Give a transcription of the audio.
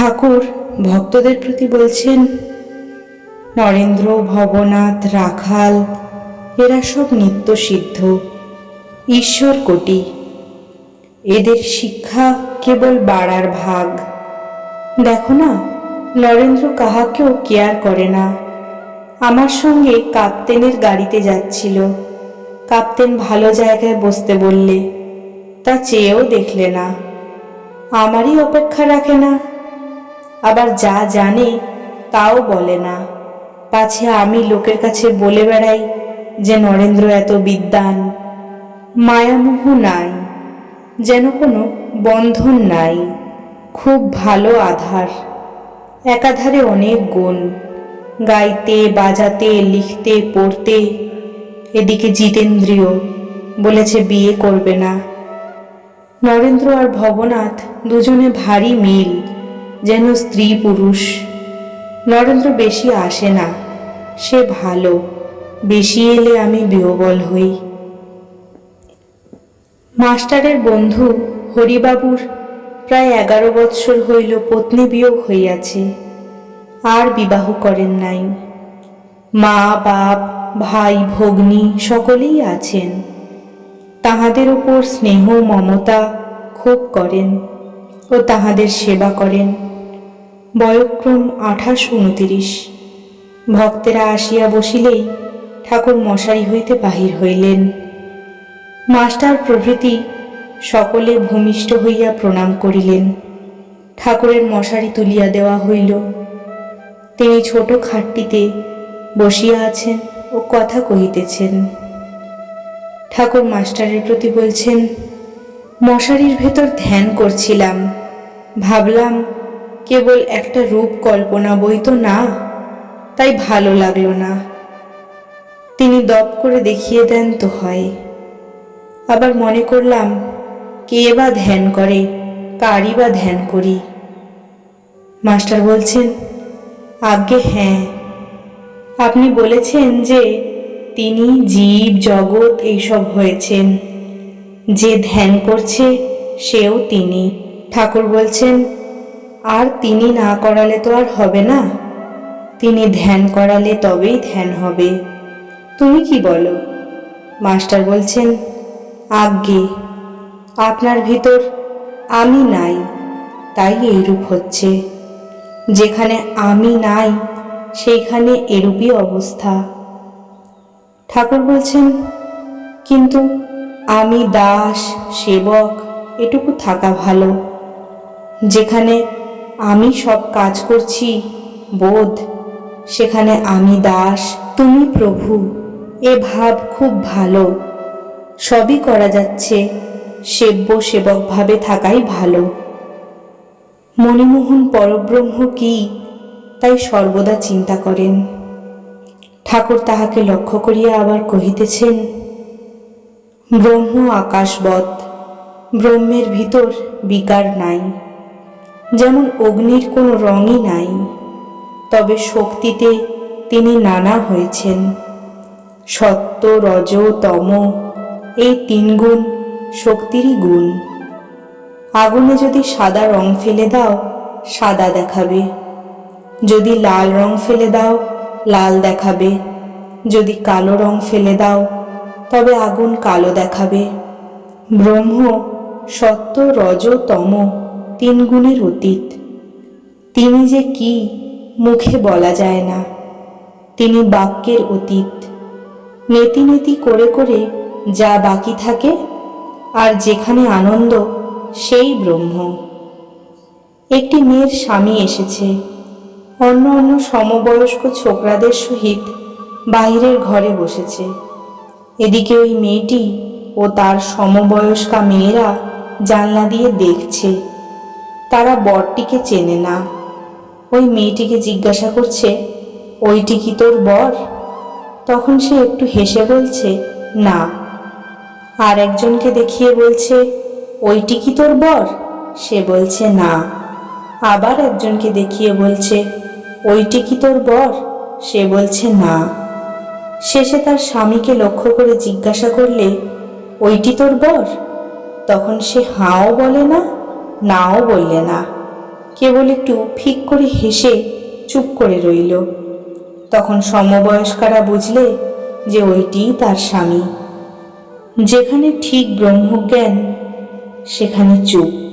ঠাকুর ভক্তদের প্রতি বলছেন, নরেন্দ্র, ভবনাথ, রাখাল, এরা সব নিত্য সিদ্ধ, ঈশ্বর কোটি। এদের শিক্ষা কেবল বাড়ার ভাগ। দেখো না, নরেন্দ্র কাহাকেও কেয়ার করে না। আমার সঙ্গে কাপ্তেনের গাড়িতে যাচ্ছিল। কাপ্তেন ভালো জায়গায় বসতে বললে, তা চেয়েও দেখলে না। আমারই অপেক্ষা রাখে না। আবার যা জানে তাও বলে না। পাছে আমি লোকের কাছে বলে বেড়াই যে নরেন্দ্র এত বিদ্বান। মায়ামোহ নাই, যেন কোনো বন্ধন নাই। খুব ভালো আধার, একাধারে অনেক গুণ। গাইতে, বাজাতে, লিখতে, পড়তে, এদিকে জিতেন্দ্রিয় বলেছে বিয়ে করবে না। নরেন্দ্র আর ভবনাথ দুজনে ভারী মিল। যেন স্ত্রী পুরুষ। নরেন্দ্র বেশি আসে না, সে ভালো। বেশি এলে আমি বিহবল হই। মাস্টারের বন্ধু হরিবাবুর প্রায় এগারো বৎসর হইল পত্নী বিয়োগ হইয়াছে, আর বিবাহ করেন নাই। মা, বাপ, ভাই, ভগ্নী সকলেই আছেন। তাহাদের উপর স্নেহ, মমতা খুব করেন ও তাহাদের সেবা করেন। বয়ক্রম আঠাশ উনতিরিশ। ভক্তেরা আসিয়া বসিলেই ঠাকুর মশারি হইতে বাহির হইলেন। মাস্টার প্রভৃতি সকলে ভূমিষ্ঠ হইয়া প্রণাম করিলেন। ঠাকুরের মশারি তুলিয়া দেওয়া হইল। তিনি ছোট খাটটিতে বসিয়া আছেন ও কথা কহিতেছেন। ঠাকুর মাস্টারের প্রতি বলছেন, মশারির ভেতর ধ্যান করছিলাম। ভাবলাম কেবল একটা রূপ কল্পনা বই তো না, তাই ভালো লাগল না। তিনি দপ করে দেখিয়ে দেন তো হয়। আবার মনে করলাম, কে বা ধ্যান করে, কারই বা ধ্যান করি। মাস্টার বলছেন, আজ্ঞে হ্যাঁ। আপনি বলেছেন যে তিনি জীব, জগৎ এইসব হয়েছেন। যে ধ্যান করছে, সেও তিনি। ঠাকুর বলছেন আর তিনি না করালে তো আর হবে না। তিনি ধ্যান করালে তবেই ধ্যান হবে। তুমি কি বলো? মাস্টার বলছেন, আজ্ঞে, আপনার ভিতর আমি নাই, তাই এইরূপ হচ্ছে। যেখানে আমি নাই, সেইখানে এরূপই অবস্থা। ঠাকুর বলছেন, কিন্তু আমি দাস, সেবক, এটুকু থাকা ভালো। যেখানে আমি সব কাজ করছি, বোধ। সেখানে আমি দাস, তুমি প্রভু। এ ভাব খুব ভালো। সবই করা যাচ্ছে, সেব্য সেবকভাবে থাকাই ভালো। মণিমোহন পরব্রহ্ম কি, তাই সর্বদা চিন্তা করেন। ঠাকুর তাহাকে লক্ষ্য করিয়া আবার কহিতেছেন, ব্রহ্ম আকাশবৎ, ব্রহ্মের ভিতর বিকার নাই। যেমন অগ্নির কোনো রঙই নাই, তবে শক্তিতে তিনি নানা হয়েছেন। সত্য, রজ, তম, এই তিন গুণ শক্তিরই গুণ। আগুনে যদি সাদা রং ফেলে দাও, সাদা দেখাবে। যদি লাল রং ফেলে দাও, লাল দেখাবে। যদি কালো রং ফেলে দাও, তবে আগুন কালো দেখাবে। ব্রহ্ম, সত্য, রজ, তম তিন গুণের অতীত। তিনি যে কি, মুখে বলা যায় না। তিনি বাক্যের অতীত। নেতি নেতি করে করে যা বাকি থাকে, আর যেখানে আনন্দ, সেই ব্রহ্ম। একটি মেয়ের স্বামী এসেছে। অন্য অন্য সমবয়স্ক ছোকরাদের সহিত বাইরের ঘরে বসেছে। এদিকে ওই মেয়েটি ও তার সমবয়স্কা মেয়েরা জানলা দিয়ে দেখছে। তারা বরটিকে চেনে না। ওই মেয়েটিকে জিজ্ঞাসা করছে, ওইটি কি তোর বর? তখন সে একটু হেসে বলছে, না। আর একজনকে দেখিয়ে বলছে, ওইটি কি তোর বর? সে বলছে, না। আবার একজনকে দেখিয়ে বলছে, ওইটি কি তোর বর? সে বলছে, না। শেষে তার স্বামীকে লক্ষ্য করে জিজ্ঞাসা করলে, ওইটি তোর বর? তখন সে হাও বলে না। নাও বললে না। কেবল একটু ফিক করে হেসে চুপ করে রইল। তখন সমবয়স্কারা বুঝলে যে ওইটিই তার স্বামী। যেখানে ঠিক ব্রহ্মজ্ঞান, সেখানে চুপ।